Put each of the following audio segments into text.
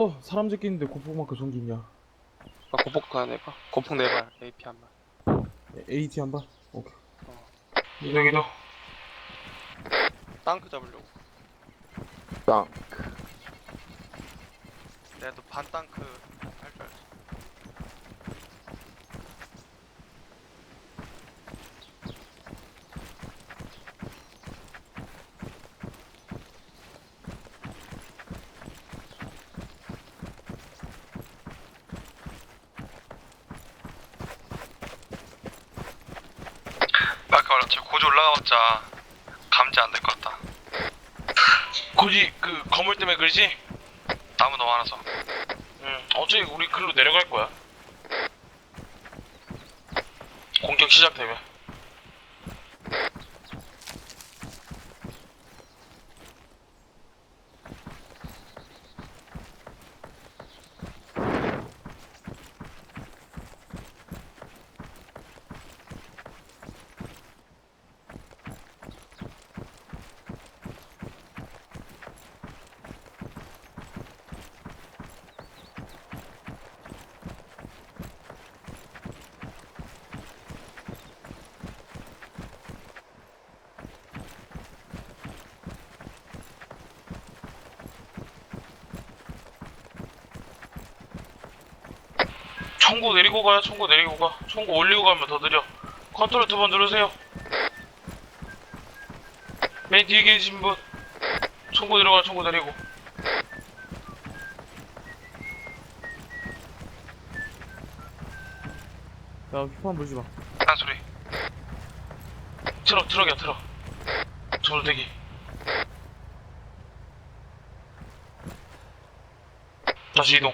어 사람 제끼는데 고폭마크 전기 있냐 아, 고폭도 하나 내봐. 고폭 네발 AP 한 발. AT 한다? 오케이 기도 기도 땅크 잡으려고. 땅. 내가 또 반 땅크 할 줄 알지. 아까 말했지 올라가봤자 감지 안 될 것 같다. 고지 그 건물 때문에 그러지? 나무 너무 많아서. 응 어차피 우리 글로 내려갈 거야 공격 시작되면 총구 내리고 가요 총구 내리고 가. 총구 올리고 가면 더 느려. 컨트롤 두 번 누르세요. 맨 뒤에 계신 분. 총구 들어가 총구 내리고. 야 휘판 불지 마. 딴 소리. 트럭 트럭이야 트럭. 저대기. 다시 이동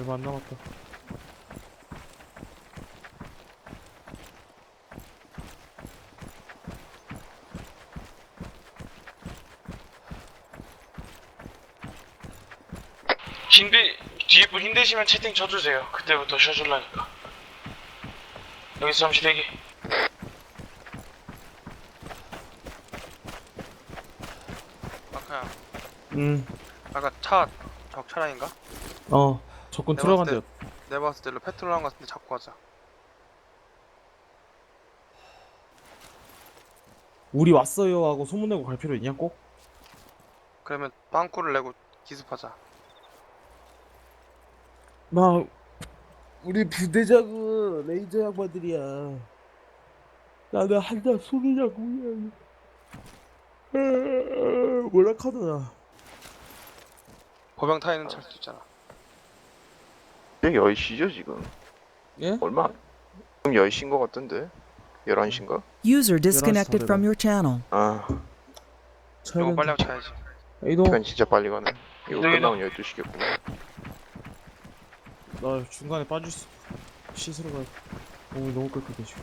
얼마 안 남았다. 힘들 뒤에 분 힘드시면 채팅 쳐주세요. 그때부터 쉬어줄라니까. 여기서 잠시 대기. 아까야. 음, 아까 차 적차량인가? 어 적군 내가 들어간대요 내가 봤을 때로 페트롤 한 것 같은데 잡고 가자. 우리 왔어요 하고 소문내고 갈 필요 있냐 꼭? 그러면 빵꾸를 내고 기습하자. 막 우리 부대장은 레이저 양반들이야 나는 한자 소리냐고 뭐라 카드나 보병 타이는 찰수 있잖아. 지금 10시죠 지금? 예? 얼마? 지금 10시인 것 같던데? 11시인가? User disconnected from your channel. 아 이거 빨리 하고 차야지. 이동 시간 진짜 빨리 가네 이거. 끝나면 12시겠구나 나 중간에 빠질 수 씻으러 가 몸이 너무 끓거든 지금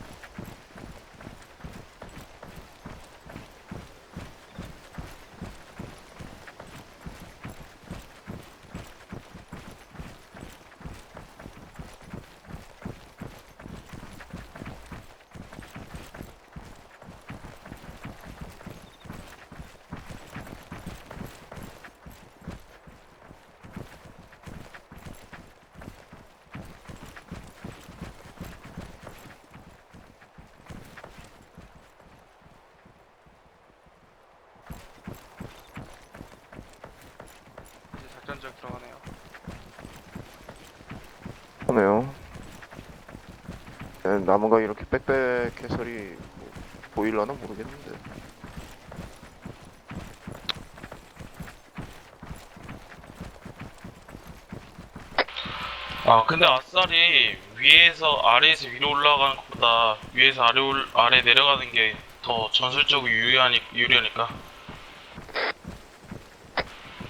이제 작전적 들어가네요. 하네요 네, 나무가 이렇게 빽빽 해설이 뭐 보일라나 모르겠는데. 아 근데 아싸리 위에서 아래에서 위로 올라가는 것보다 위에서 아래 올, 아래 내려가는 게 더 전술적으로 유리하니, 유리하니까.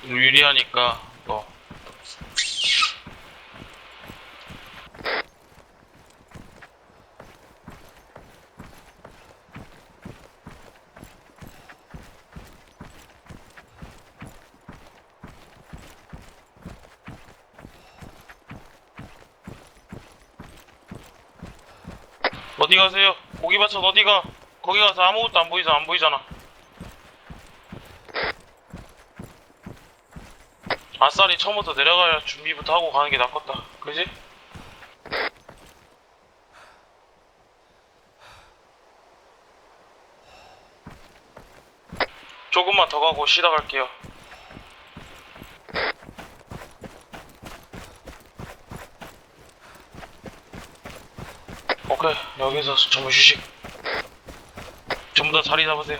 유리하니까 어 어디 가세요? 고기밭은 어디 가? 거기 가서 아무것도 안 보이잖아 안 보이잖아 아싸리 처음부터 내려갈 준비부터 하고 가는 게 낫겠다 그지? 조금만 더 가고 쉬다 갈게요 오케이 여기서 전부 휴식 전부 다 자리 잡으세요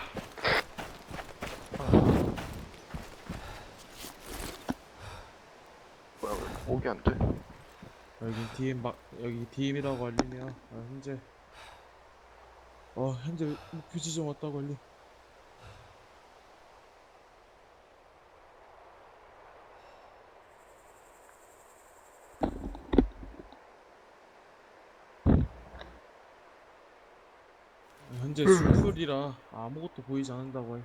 뭐야 왜 목이 안 돼? 여기 DM 막 여기 DM이라고 알리네요. 아, 현재 어 현재 목표 지점 왔다고 알림. 현재 술풀이라 아무것도 보이지 않는다고 해.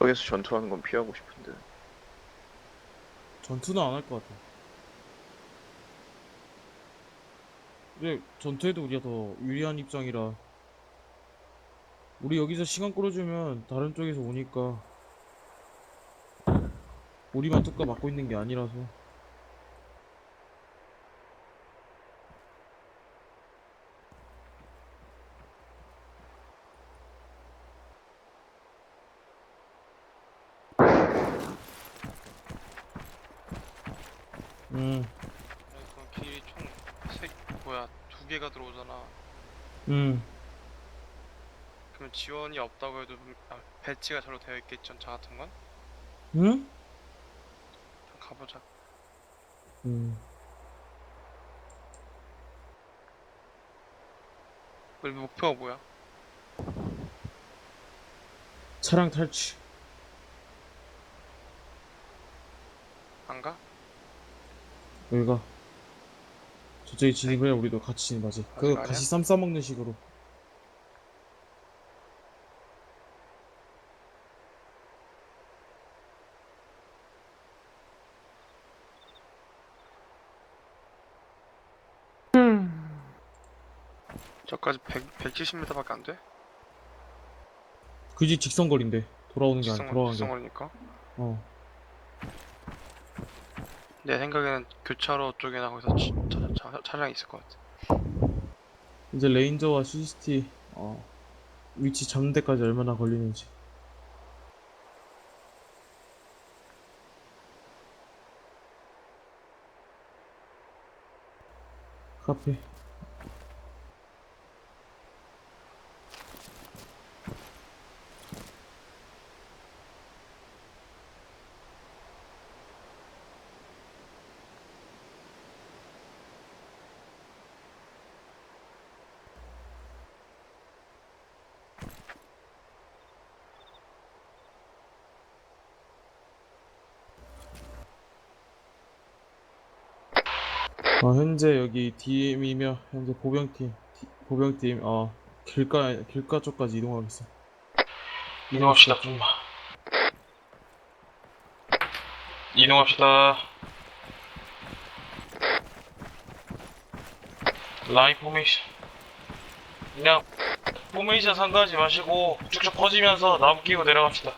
여기서 전투하는 건 피하고 싶은데. 전투는 안 할 것 같아. 근데 전투에도 우리가 더 유리한 입장이라. 우리 여기서 시간 끌어주면 다른 쪽에서 오니까 우리만 뚜까 막고 있는 게 아니라서 음, 그럼 길이 총세 뭐야 두 개가 들어오잖아. 음, 그러면 지원이 없다고 해도 아, 배치가 저로 되어 있겠지 전차 같은 건? 음, 그럼 가보자. 음. 우리 목표가 뭐야? 차량 탈취. 안 가? 여기가 저쪽에 진입을 해 우리도 같이 진입하지. 그거 아니야? 같이 쌈 싸먹는 식으로. 저까지 100, 170m밖에 안 돼? 그지 직선거리인데 돌아오는 게 아니라 직선 돌아가는 게. 직선거리니까. 어. 내 생각에는 교차로 쪽이나 거기서 차량이 있을 것 같아. 이제 레인저와 CCT 어 위치 잡는 데까지 얼마나 걸리는지. 카페. 어, 현재 여기 DM이며 현재 보병팀 디- 보병팀 어 길가 길가 쪽까지 이동하겠어. 이동합시다 좀만 이동합시다. 라인 포메이션. 그냥 포메이션 상관하지 마시고 쭉쭉 퍼지면서 나무 끼고 내려갑시다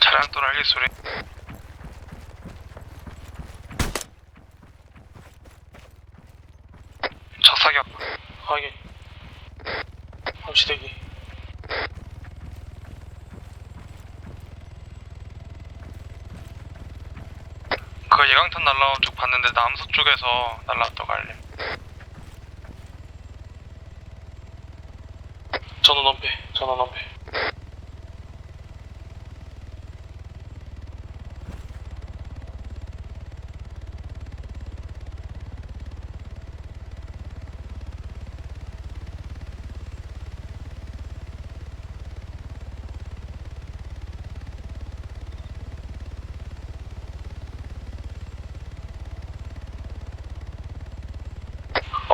차량 또 날릴 소리. 적사격. 확인 잠시 대기. 그 예강탄 날라온 쪽 봤는데 남서 쪽에서 날라왔다고 알림. 전원 엄폐, 전원 엄폐.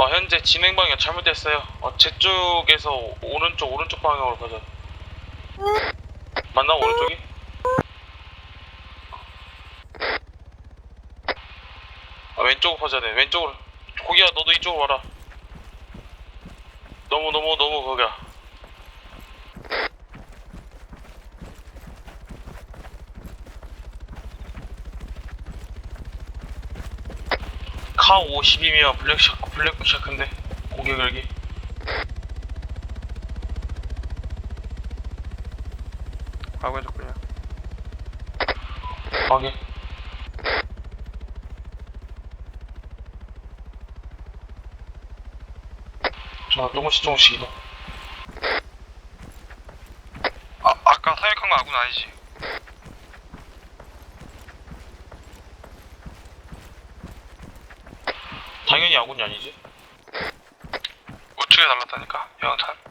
어, 현재 진행 방향 잘못됐어요. 어, 제 쪽에서 오른쪽, 오른쪽 방향으로 가자. 맞나, 오른쪽이? 아, 왼쪽으로 가자, 돼. 왼쪽으로. 고기야, 너도 이쪽으로 와라. 너무, 너무, 너무 거기야. 카 50이면 블랙샤크, 블랙샤크인데. 고기 걸기. 아군 적군이야. 확인. 자, 조금씩 조금씩 이동. 아 아까 사격한 거 아군 아니지? 아군이 아니지. 우측에 날랐다니까 예강탄.